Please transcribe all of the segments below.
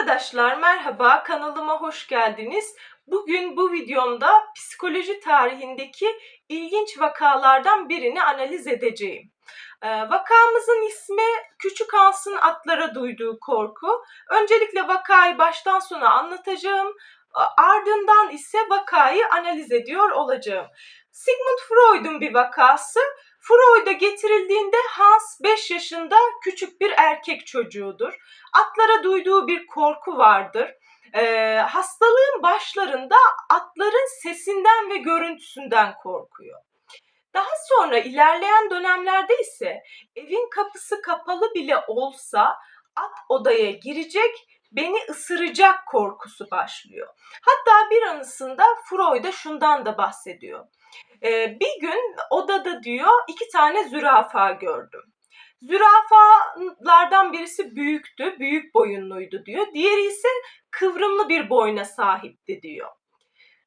Arkadaşlar merhaba kanalıma hoş geldiniz. Bugün bu videomda psikoloji tarihindeki ilginç vakalardan birini analiz edeceğim. Ee, Vakamızın ismi Küçük Hans'ın atlara duyduğu korku. Öncelikle vakayı baştan sona anlatacağım. Ardından ise vakayı analiz ediyor olacağım. Sigmund Freud'un bir vakası. Freud'a getirildiğinde Hans 5 yaşında küçük bir erkek çocuğudur atlara duyduğu bir korku vardır. Ee, hastalığın başlarında atların sesinden ve görüntüsünden korkuyor. Daha sonra ilerleyen dönemlerde ise evin kapısı kapalı bile olsa at odaya girecek, beni ısıracak korkusu başlıyor. Hatta bir anısında Freud'a şundan da bahsediyor. Ee, bir gün odada diyor iki tane zürafa gördüm. Zürafalardan birisi büyüktü, büyük boyunluydu diyor. Diğeri ise kıvrımlı bir boyna sahipti diyor.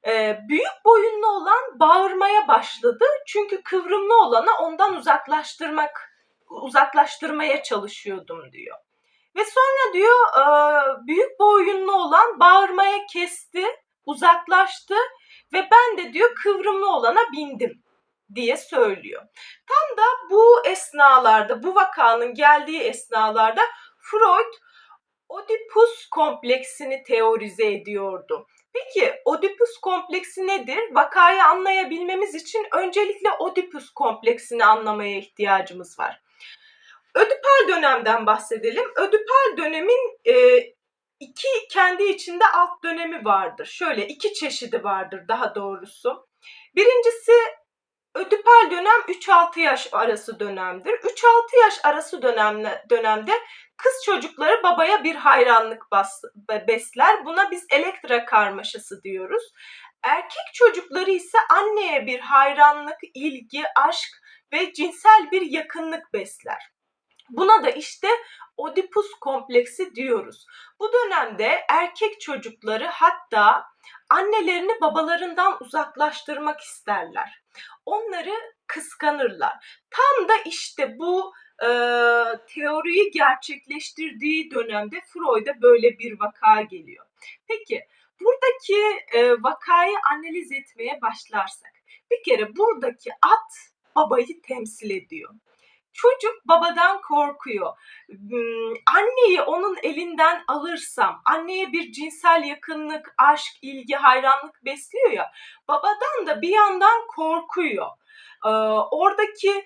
Ee, büyük boyunlu olan bağırmaya başladı çünkü kıvrımlı olanı ondan uzaklaştırmak uzaklaştırmaya çalışıyordum diyor. Ve sonra diyor e, büyük boyunlu olan bağırmaya kesti, uzaklaştı ve ben de diyor kıvrımlı olana bindim diye söylüyor. Tam da bu esnalarda, bu vakanın geldiği esnalarda Freud Oedipus kompleksini teorize ediyordu. Peki Oedipus kompleksi nedir? Vakayı anlayabilmemiz için öncelikle Oedipus kompleksini anlamaya ihtiyacımız var. Ödipal dönemden bahsedelim. Ödipal dönemin e, iki kendi içinde alt dönemi vardır. Şöyle iki çeşidi vardır daha doğrusu. Birincisi Ödipal dönem 3-6 yaş arası dönemdir. 3-6 yaş arası dönemle, dönemde kız çocukları babaya bir hayranlık bas, besler. Buna biz elektra karmaşası diyoruz. Erkek çocukları ise anneye bir hayranlık, ilgi, aşk ve cinsel bir yakınlık besler. Buna da işte Oedipus kompleksi diyoruz. Bu dönemde erkek çocukları hatta annelerini babalarından uzaklaştırmak isterler. Onları kıskanırlar. Tam da işte bu e, teoriyi gerçekleştirdiği dönemde Freud'a böyle bir vaka geliyor. Peki buradaki e, vakayı analiz etmeye başlarsak bir kere buradaki at babayı temsil ediyor. Çocuk babadan korkuyor. Hmm, Anneyi onun elinden alırsam, anneye bir cinsel yakınlık, aşk, ilgi, hayranlık besliyor ya. Babadan da bir yandan korkuyor. Ee, Oradaki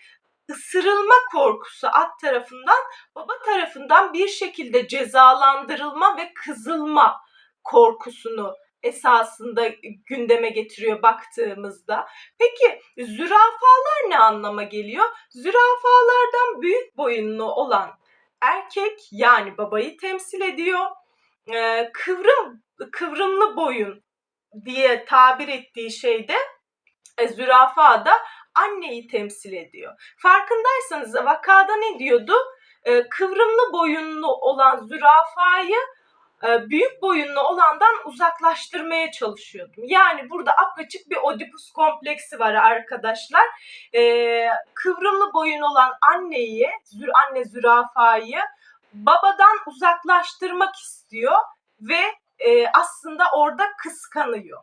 ısırılma korkusu at tarafından, baba tarafından bir şekilde cezalandırılma ve kızılma korkusunu esasında gündeme getiriyor baktığımızda. Peki zürafalar ne anlama geliyor? Zürafalardan büyük boyunlu olan erkek yani babayı temsil ediyor. Ee, kıvrım kıvrımlı boyun diye tabir ettiği şeyde e, zürafa da anneyi temsil ediyor. Farkındaysanız vakada ne diyordu? Ee, kıvrımlı boyunlu olan zürafayı büyük boyunlu olandan uzaklaştırmaya çalışıyordum. Yani burada apaçık bir Oedipus kompleksi var arkadaşlar. Ee, kıvrımlı boyun olan anneyi, zür, anne zürafayı babadan uzaklaştırmak istiyor ve e, aslında orada kıskanıyor.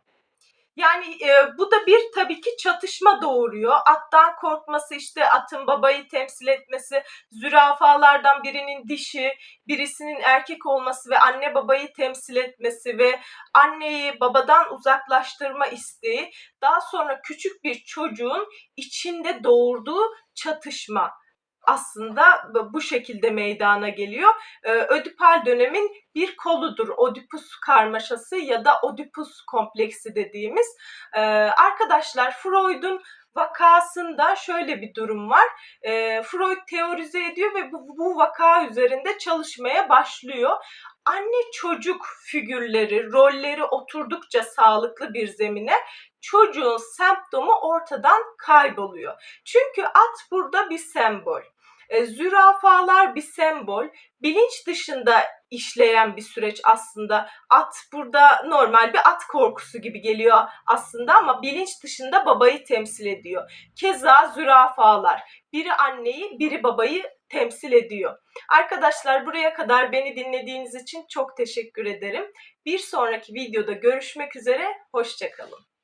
Yani e, bu da bir tabii ki çatışma doğuruyor. Attan korkması işte atın babayı temsil etmesi, zürafalardan birinin dişi, birisinin erkek olması ve anne babayı temsil etmesi ve anneyi babadan uzaklaştırma isteği daha sonra küçük bir çocuğun içinde doğurduğu çatışma aslında bu şekilde meydana geliyor. Ee, Ödipal dönemin bir koludur. Oedipus karmaşası ya da Oedipus kompleksi dediğimiz. Ee, arkadaşlar Freud'un vakasında şöyle bir durum var. Ee, Freud teorize ediyor ve bu, bu vaka üzerinde çalışmaya başlıyor. Anne çocuk figürleri, rolleri oturdukça sağlıklı bir zemine çocuğun semptomu ortadan kayboluyor. Çünkü at burada bir sembol. E, zürafalar bir sembol. Bilinç dışında işleyen bir süreç aslında. At burada normal bir at korkusu gibi geliyor aslında ama bilinç dışında babayı temsil ediyor. Keza zürafalar. Biri anneyi, biri babayı temsil ediyor. Arkadaşlar buraya kadar beni dinlediğiniz için çok teşekkür ederim. Bir sonraki videoda görüşmek üzere, hoşçakalın.